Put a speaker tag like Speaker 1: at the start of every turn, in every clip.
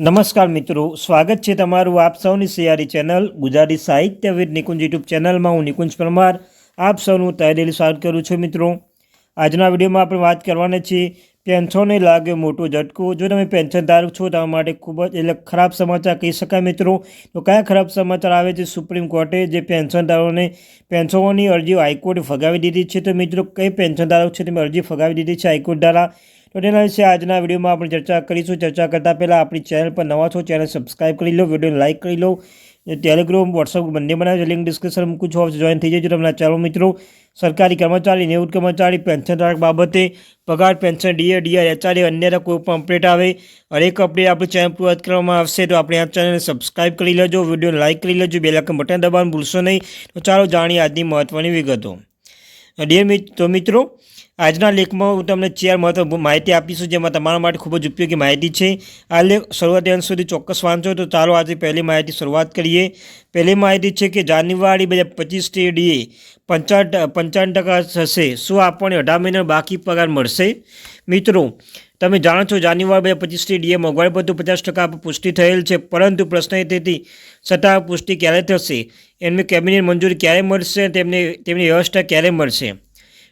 Speaker 1: નમસ્કાર મિત્રો, સ્વાગત છે તમારું આપ સૌની સિયારી ચેનલ ગુજરાતી સાહિત્યવીર નિકુંજ યુટ્યુબ ચેનલમાં. હું નિકુંજ પરમાર, આપ સૌનું તહેદેલી સ્વાગત કરું છું મિત્રો. આજના વિડીયોમાં આપણે વાત કરવાના છીએ પેન્શનને લાગે મોટો ઝટકો. જો તમે પેન્શન ધારક છો તમારા માટે ખૂબ જ એટલે ખરાબ સમાચાર કહી શકાય મિત્રો. તો કયા ખરાબ સમાચાર આવે છે સુપ્રીમ કોર્ટે જે પેન્શનદારોને પેન્શનોની અરજી હાઈકોર્ટે ફગાવી દીધી છે? તો મિત્રો, કઈ પેન્શનધારક છે? તમે અરજી ફગાવી દીધી છે હાઈકોર્ટ દ્વારા? તો તેના વિશે આજના વિડીયોમાં આપણે ચર્ચા કરીશું. ચર્ચા કરતાં પહેલાં આપણી ચેનલ પર નવા છો ચેનલ સબસ્ક્રાઈબ કરી લો, વિડીયોને લાઇક કરી લો. ટેલિગ્રામ વોટ્સઅપ બંને બનાવે છે લિંક ડિસ્ક્રિપ્શન મૂકું છું. જોઈન થઈ જજો તમારા ચાલો મિત્રો, સરકારી કર્મચારી, નિવૃત્ત કર્મચારી પેન્શન ધારક બાબતે પગાર પેન્શન ડીએ ડીઆર એચઆરએ અન્ય કોઈ પણ અપડેટ આવે, હરેક અપડેટ આપણી ચેનલ પૂરત કરવામાં આવશે, તો આપણે આ ચેનલને સબસ્ક્રાઈબ કરી લેજો, વિડીયોને લાઇક કરી લેજો, બે લાખ બટન દબાવવાનું ભૂલશો નહીં. તો ચાલો જાણીએ આજની મહત્ત્વની વિગતો. ડીએ તો મિત્રો આજના લેખમાં હું તમને ચાર મહત્વ માહિતી આપીશું, જેમાં તમારા માટે ખૂબ જ ઉપયોગી માહિતી છે. આ લેખ શરૂઆતી અંત સુધી ચોક્કસ વાંચો. તો ચાલો આજે પહેલી માહિતી શરૂઆત કરીએ. પહેલી માહિતી છે કે જાન્યુઆરી બે હજાર પચીસ ડીએ પંચાવન પંચાવન ટકા થશે. શું આપણને અઢાર મહિના બાકી પગાર મળશે? મિત્રો, તમે જાણો છો જાન્યુઆરી બે પચીસથી ડીએ મોંઘવારી બધું પચાસ ટકા પુષ્ટિ થયેલ છે, પરંતુ પ્રશ્ન એ તેથી છતાં પુષ્ટિ ક્યારે થશે? એમની કેબિનેટ મંજૂરી ક્યારે મળશે તેમને, તેમની વ્યવસ્થા ક્યારે મળશે?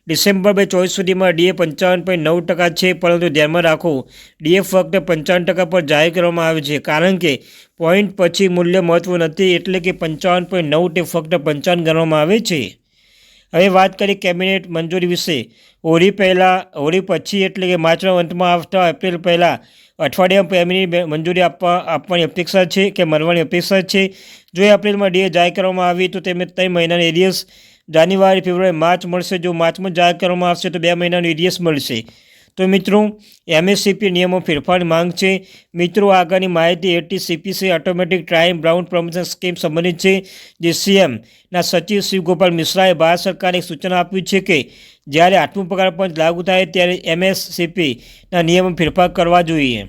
Speaker 1: ડિસેમ્બર બે ચોવીસ સુધીમાં ડીએ પંચાવન પોઈન્ટ નવ ટકા છે, પરંતુ ધ્યાનમાં રાખો, ડીએ ફક્ત પંચાવન ટકા પર જાહેર કરવામાં આવે છે, કારણ કે પોઈન્ટ પછી મૂલ્ય મહત્વ નથી, એટલે કે પંચાવન પોઈન્ટ નવ તે ફક્ત પંચાવન ગણવામાં આવે છે. હવે વાત કરીએ કેબિનેટ મંજૂરી વિશે. હોળી પહેલાં હોળી પછી એટલે કે માર્ચના અંતમાં આવતા એપ્રિલ પહેલાં અઠવાડિયામાં કેબિનેટ મંજૂરી આપવા, આપવાની અપેક્ષા છે કે મળવાની અપેક્ષા છે. જો એપ્રિલમાં ડીએ જાહેર કરવામાં આવી, તો તેમને ત્રણ મહિનાની એરિયસ જાન્યુઆરી, ફેબ્રુઆરી, માર્ચ મળશે. જો માર્ચમાં જાહેર કરવામાં આવશે તો બે મહિનાનું એરિયસ મળશે. તો મિત્રો એમએસસીપી નિયમો ફેરફારની માંગ છે. મિત્રો આગળની માહિતી એટી સીપીસી ઓટોમેટિક ટ્રાઇમ બ્રાઉન પ્રમોશન સ્કીમ સંબંધિત છે, જે સીએમના સચિવ શિવગોપાલ મિશ્રાએ ભારત સરકારને સૂચના આપ્યું છે કે, જ્યારે આઠમું પગાર પંચ લાગુ થાય ત્યારે એમએસસીપીના નિયમો ફેરફાર કરવા જોઈએ.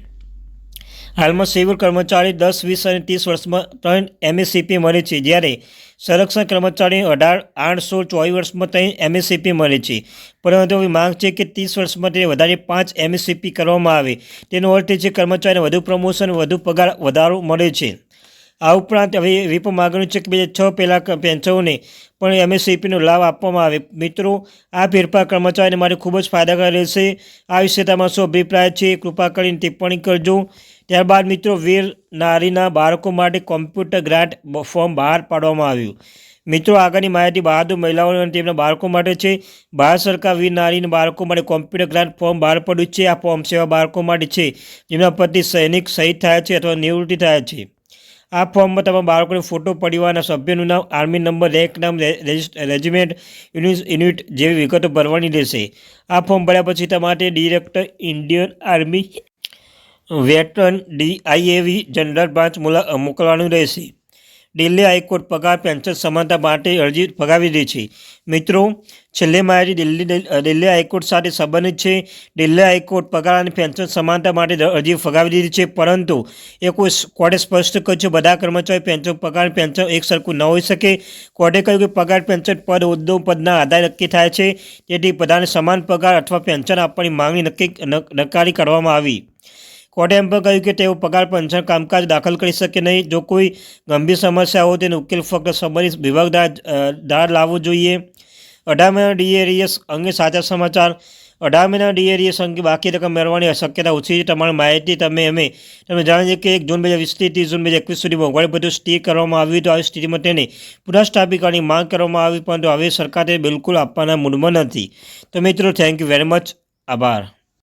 Speaker 1: હાલમાં સિવિલ કર્મચારી દસ, વીસ અને ત્રીસ વર્ષમાં ત્રણ એમએસસીપી મળે છે, જ્યારે સંરક્ષણ કર્મચારી અઢાર આઠ સોળ ચોવીસ વર્ષમાં ત્રણ એમએસસીપી મળે છે. પરંતુ એવી માંગ છે કે ત્રીસ વર્ષમાં તે વધારે પાંચ એમએસસીપી કરવામાં આવે. તેનો અર્થ એ છે કર્મચારીને વધુ પ્રમોશન, વધુ પગાર, વધારો મળે છે. આ ઉપરાંત હવે એવી પણ માગણી છે કે બે છ પહેલાં પેન્શનોને પણ એમએસસીપીનો લાભ આપવામાં આવે. મિત્રો, આ ફેરફાર કર્મચારીને માટે ખૂબ જ ફાયદાકારક રહેશે. આ વિશે તમારો શું અભિપ્રાય છે? કૃપા કરીને ટિપ્પણી કરજો. ત્યારબાદ મિત્રો વીર નારીના બાળકો માટે કોમ્પ્યુટર ગ્રાન્ટ ફોર્મ બહાર પાડવામાં આવ્યું. મિત્રો, આગળની માહિતી બહાદુર મહિલાઓ અને તેમના બાળકો માટે છે. ભારત સરકાર વીર નારીના બાળકો માટે કોમ્પ્યુટર ગ્રાન્ટ ફોર્મ બહાર પડ્યું છે. આ ફોર્મ સેવા બાળકો માટે છે. જેમના પતિ સૈનિક શહીદ થયા છે અથવા નિવૃત્તિ થયા છે. આ ફોર્મમાં તમારા બાળકોને ફોટો પરિવારના સભ્યનું નામ, આર્મી નંબર, રેક નામ રેજિમેન્ટ યુનિટ જેવી વિગતો ભરવાની રહેશે. આ ફોર્મ ભર્યા પછી તમારે director Indian army veteran DIAV general branch મોકલવાનું રહેશે. દિલ્હી હાઈકોર્ટ પગાર પેન્શન સમાનતા માટે અરજી ફગાવી દે છે. મિત્રો, છેલ્લે માહિતી દિલ્હી દિલ્હી હાઈકોર્ટ સાથે સંબંધિત છે, દિલ્હી હાઈકોર્ટ પગાર અને પેન્શન સમાનતા માટે અરજી ફગાવી દીધી છે, પરંતુ એ કોઈ કોર્ટે સ્પષ્ટ કર્યું છે, બધા કર્મચારી પેન્શન, પગાર પેન્શન એક સરખું ન હોઈ શકે. કોર્ટે કહ્યું કે પગાર, પેન્શન પદ, હોદ્દો પદના આધારે નક્કી થાય છે, તેથી બધાને સમાન પગાર અથવા પેન્શન આપવાની માંગણી નક્કી નકારી કરવામાં આવી. કોર્ટે એમ પણ કહ્યું કે તેઓ પગાર પેન્શન કામકાજ દાખલ કરી શકે નહીં. જો કોઈ ગંભીર સમસ્યા હોય, તેનો ઉકેલ ફક્ત સંબંધિત વિભાગ દ્વારા લાવવો જોઈએ. અઢાર મહિના ડીએરીએસ અંગે સાચા સમાચાર. અઢાર મહિના ડીએરીએસ અંગે બાકી રકમ મેળવવાની શક્યતા ઓછી છે. તમારી માહિતી તમે અમે તમે જાણીએ કે એક જૂન બે હજાર વીસથી ત્રીસ જૂન બે હજાર એકવીસ સુધી મોંઘવારી બધું સ્ટે કરવામાં આવ્યું તો આવી સ્થિતિમાં તેને પુનઃસ્થાપિત કરવાની માંગ કરવામાં આવી, પરંતુ હવે સરકારે બિલકુલ આપવાના મૂડમાં નથી. તો મિત્રો થેન્ક યુ વેરી મચ આભાર.